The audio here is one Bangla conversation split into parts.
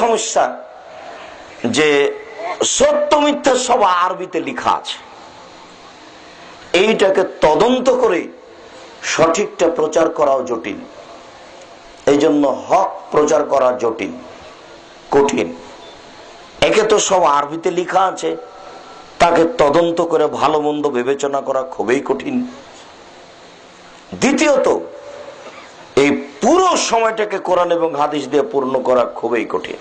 সমস্যা যে সত্য মিথ্যা সব আরবিতে লেখা আছে। এইটাকে তদন্ত করে সঠিকটা প্রচার করাও জটিল। এই জন্য হক প্রচার করা জটিল, কঠিন। একে তো সব আরবিতে লেখা আছে, তাকে তদন্ত করে ভালো মন্দ বিবেচনা করা খুবই কঠিন। দ্বিতীয়ত পুরো সময়টাকে কোরআন এবং হাদিস দিয়ে পূর্ণ করা খুবই কঠিন।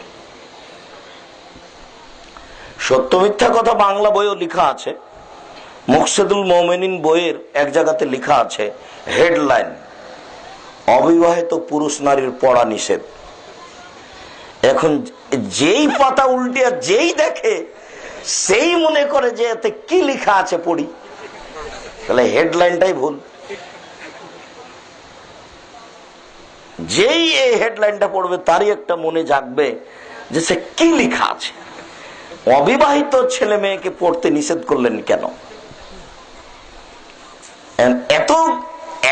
সত্য মিথ্যা কথা বাংলা বইও লেখা আছে। মুকসেদুল মোমেনিন বইয়ের এক জায়গাতে লেখা আছে, হেডলাইন, অবিবাহিত পুরুষ নারীর পড়া নিষেধ। এখন যেই পাতা উল্টিয়া যেই দেখে, সেই মনে করে যে এতে কি লেখা আছে পড়ি। তাহলে হেডলাইনটাই ভুল। যেই এই হেডলাইনটা পড়বে, তারই একটা মনে জাগবে যে সে কি লেখা আছে। অবিবাহিত ছেলে মেয়েকে পড়তে নিষেধ করলেন কেন? এত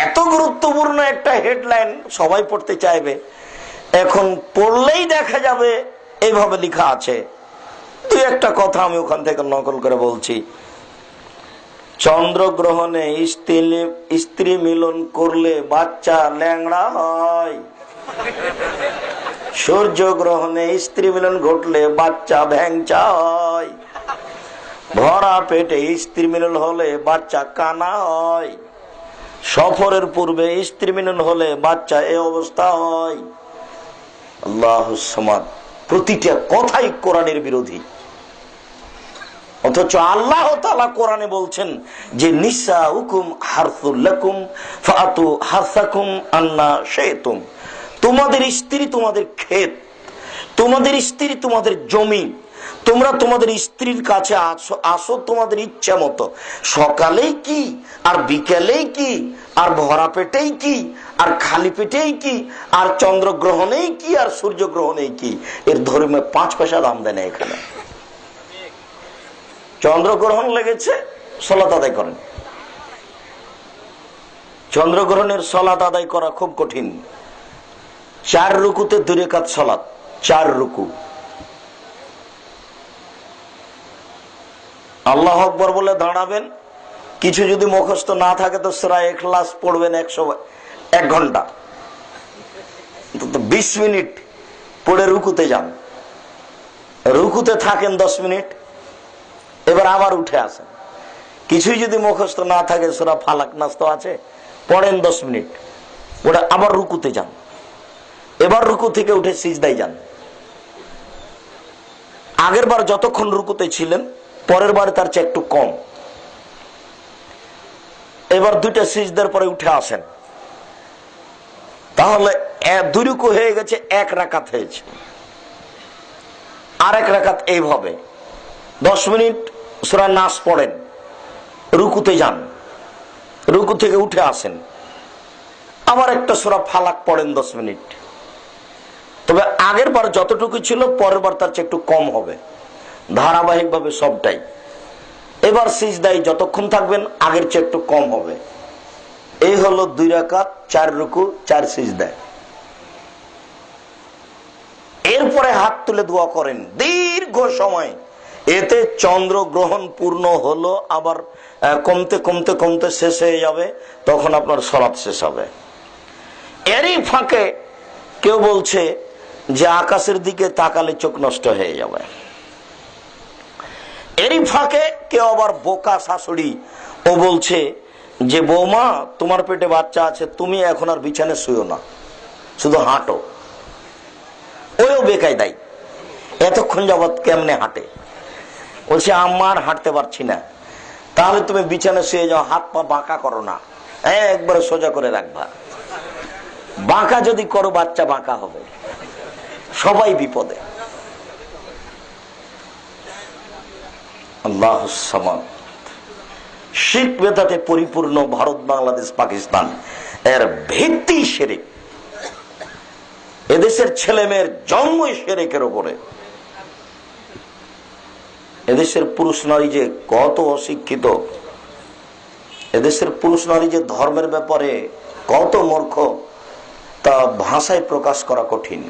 এত গুরুত্বপূর্ণ একটা হেডলাইন সবাই পড়তে চাইবে। এখন পড়লেই দেখা যাবে এইভাবে লেখা আছে। দুই একটা কথা আমি ওখান থেকে নকল করে বলছি। চন্দ্রগ্রহণে স্ত্রী মিলন করলে বাচ্চা ল্যাংড়া হয়। সূর্য গ্রহণে স্ত্রী মিলন ঘটলে বাচ্চা ভ্যাংচা হয়। ভরা পেটে স্ত্রী মিলন হলে বাচ্চা কানা হয়। সফরের পূর্বে স্ত্রী মিলন হলে বাচ্চা এ অবস্থা হয়। আল্লাহ প্রতিটা কথাই কোরআনের বিরোধী। অথচ আল্লাহ তালা কোরআনে বলছেন যে নিসা হুকুম হারসুল্লাকুম ফাতু হারসাকুম আন্না শেতুম তোমাদের স্ত্রী তোমাদের ক্ষেত, তোমাদের স্ত্রী তোমাদের জমি, তোমরা তোমাদের স্ত্রীর কাছে আসো আসো তোমাদের ইচ্ছা মতো। সকালেই কি, আর বিকেলেই কি, আর ভরা পেটেই কি, আর খালি পেটেই কি, আর চন্দ্রগ্রহণেই কি, আর সূর্যগ্রহণেই কি? এর ধর্মে পাঁচ পয়সা দাম দেয় না এখানে। চন্দ্রগ্রহণ লেগেছে সলাত আদায় করেন। চন্দ্রগ্রহণের সলাত আদায় করা খুব কঠিন। চার রুকুতে দূরে কাজ সলাত চার রুকু। আল্লাহ আকবর বলে দাঁড়াবেন, কিছু যদি মুখস্থ না থাকে তো সেরা এখলাস পড়বেন একশো, এক ঘণ্টা। বিশ মিনিট পড়ে রুকুতে যান। রুকুতে থাকেন দশ মিনিট এবার আবার উঠে আসেন। কিছুই যদি মুখস্থ না থাকে, সেরা ফালাক নাস্ত আছে, পড়েন দশ মিনিট। ওটা আবার রুকুতে যান। এবার রুকু থেকে উঠে সিজদাই যান। আগের বার যতক্ষণ রুকুতে ছিলেন, পরের বারে তার চেয়ে একটু কম। এবার দুইটা সিজদার পরে উঠে আসেন। তাহলে দুই রুকু হয়ে গেছে, এক রাকাত হয়েছে। আর এক রাকাত এইভাবে। দশ মিনিট সুরা নাচ পড়েন, রুকুতে যান, রুকু থেকে উঠে আসেন। আবার একটা সুরা ফালাক পড়েন দশ মিনিট। তবে আগের বার যতটুকু ছিল, পরের বার তার চেয়ে একটু কম হবে। ধারাবাহিক ভাবে সবটাই। এবার সিজদাই যতক্ষণ থাকবেন, আগের চেয়ে একটু কম হবে। এই হলো দুই রাকাত, চার রুকু, চার সিজদায়। এরপরে হাত তুলে দোয়া করেন, দীর্ঘ সময়। এতে চন্দ্র গ্রহণ পূর্ণ হলো, আবার কমতে কমতে কমতে শেষ হয়ে যাবে, তখন আপনার সরাত শেষ হবে। এরই ফাঁকে কেউ বলছে যে আকাশের দিকে তাকালে চোখ নষ্ট হয়ে যাবে। এরই ফাঁকে কেউ আবার বোকা শাশুড়ি ও বলছে যে, বৌমা, তোমার পেটে বাচ্চা আছে, তুমি এখন আর বিছানে শুয়েও না, শুধু হাঁটো। ওইও বেকায় দেয় এতক্ষণ যাবৎ কেমনে হাঁটে? বলছে, আমার হাঁটতে পারছি না। তাহলে তুমি বিছানে শুয়ে যাও, হাত পা বাঁকা করো না। একবারে সোজা করে রাখবা। বাঁকা যদি করো, বাচ্চা বাঁকা হবে। সবাই বিপদে। আল্লাহ শিখ বেদাতে পরিপূর্ণ ভারত, বাংলাদেশ, পাকিস্তান। এর ভিত্তি সেরেক এদেশের ছেলে মেয়ের জন্মই সেরেকের ওপরে এদেশের পুরুষ নারী যে কত অশিক্ষিত, এদেশের পুরুষ নারী যে ধর্মের ব্যাপারে কত মূর্খ, তা ভাষায় প্রকাশ করা কঠিন।